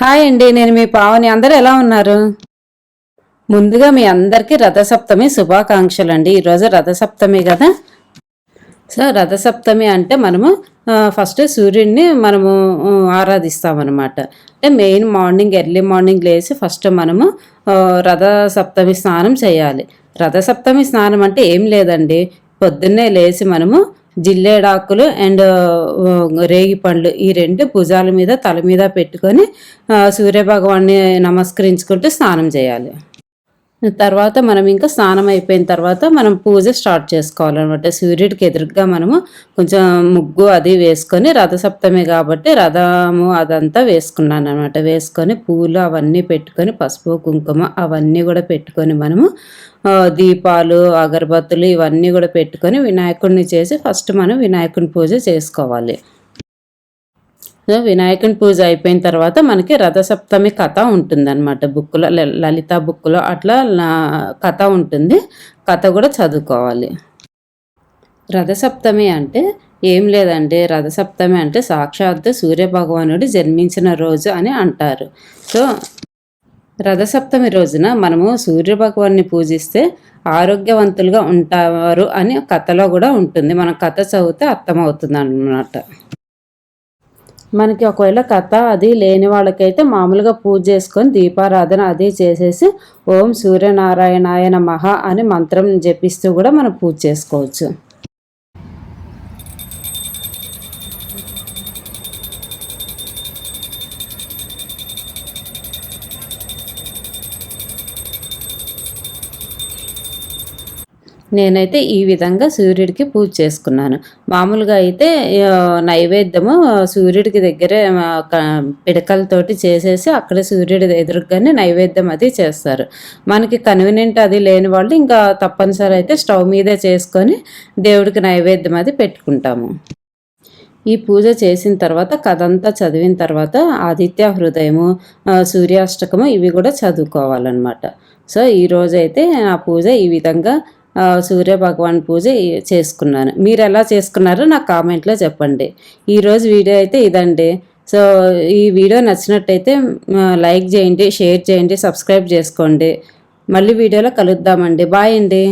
Hi అండి నేను మీ పావని. అందరూ ఎలా ఉన్నారు? ముందుగా మీ అందరికీ రథసప్తమి శుభాకాంక్షలు అండి ఈరోజు రథసప్తమి కదా? సో రథసప్తమి అంటే మనము ఫస్ట్ సూర్యుడిని మనము ఆరాధిస్తామన్నమాట. అంటే మెయిన్ మార్నింగ్ ఎర్లీ మార్నింగ్ లేచి ఫస్ట్ మనము రథసప్తమి స్నానం చేయాలి. రథసప్తమి స్నానం అంటే ఏం లేదండి. పొద్దున్నే లేచి మనము జిల్లేడాకులు అండ్ రేగి పండ్లు ఈ రెండు భుజాల మీద తల మీద పెట్టుకొని సూర్యభగవాన్ని నమస్కరించుకుంటూ స్నానం చేయాలి. తర్వాత మనం ఇంకా స్నానం అయిపోయిన తర్వాత మనం పూజ స్టార్ట్ చేసుకోవాలన్నమాట. సూర్యుడికి ఎదురుగా మనము కొంచెం ముగ్గు అది వేసుకొని రథసప్తమి కాబట్టి రథము అదంతా వేసుకున్నాను అనమాట వేసుకొని పూలు అవన్నీ పెట్టుకొని పసుపు కుంకుమ అవన్నీ కూడా పెట్టుకొని మనము దీపాలు అగరబత్తులు ఇవన్నీ కూడా పెట్టుకొని వినాయకుడిని చేసి ఫస్ట్ మనం వినాయకుని పూజ చేసుకోవాలి. సో వినాయకుని పూజ అయిపోయిన తర్వాత మనకి రథసప్తమి కథ ఉంటుందన్నమాట. బుక్లో ల- లలిత బుక్లో అట్లా కథ ఉంటుంది. కథ కూడా చదువుకోవాలి. రథసప్తమి అంటే ఏం లేదండి. రథసప్తమి అంటే సాక్షాత్తు సూర్యభగవానుడు జన్మించిన రోజు అని అంటారు. సో రథసప్తమి రోజున మనము సూర్యభగవాన్ని పూజిస్తే ఆరోగ్యవంతులుగా ఉంటారు అని కథలో కూడా ఉంటుంది. మనం కథ చదివితే అర్థమవుతుంది అన్నమాట మనకి ఒకవేళ కథ అది లేని వాళ్ళకైతే మామూలుగా పూజ చేసుకొని దీపారాధన అది చేసేసి ఓం సూర్యనారాయణాయ నమః అని మంత్రం జపిస్తూ కూడా మనం పూజ చేసుకోవచ్చు. నేనైతే ఈ విధంగా సూర్యుడికి పూజ చేసుకున్నాను. మామూలుగా అయితే నైవేద్యము సూర్యుడికి దగ్గరే పిడకలతోటి చేసేసి అక్కడ సూర్యుడి ఎదురుగానే నైవేద్యం అది చేస్తారు. మనకి కన్వీనియంట్ అది లేని వాళ్ళు ఇంకా తప్పనిసరి అయితే స్టవ్ మీదే చేసుకొని దేవుడికి నైవేద్యం అది పెట్టుకుంటాము. ఈ పూజ చేసిన తర్వాత కథంతా చదివిన తర్వాత ఆదిత్య హృదయము సూర్యాష్టకము ఇవి కూడా చదువుకోవాలన్నమాట. సో ఈ రోజైతే ఆ పూజ ఈ విధంగా సూర్య భగవాన్ పూజ చేసుకున్నాను. మీరు ఎలా చేసుకున్నారో నాకు కామెంట్లో చెప్పండి. ఈరోజు వీడియో అయితే ఇదండి. సో ఈ వీడియో నచ్చినట్టయితే లైక్ చేయండి షేర్ చేయండి సబ్స్క్రైబ్ చేసుకోండి. మళ్ళీ వీడియోలో కలుద్దామండి. బాయ్ అండి.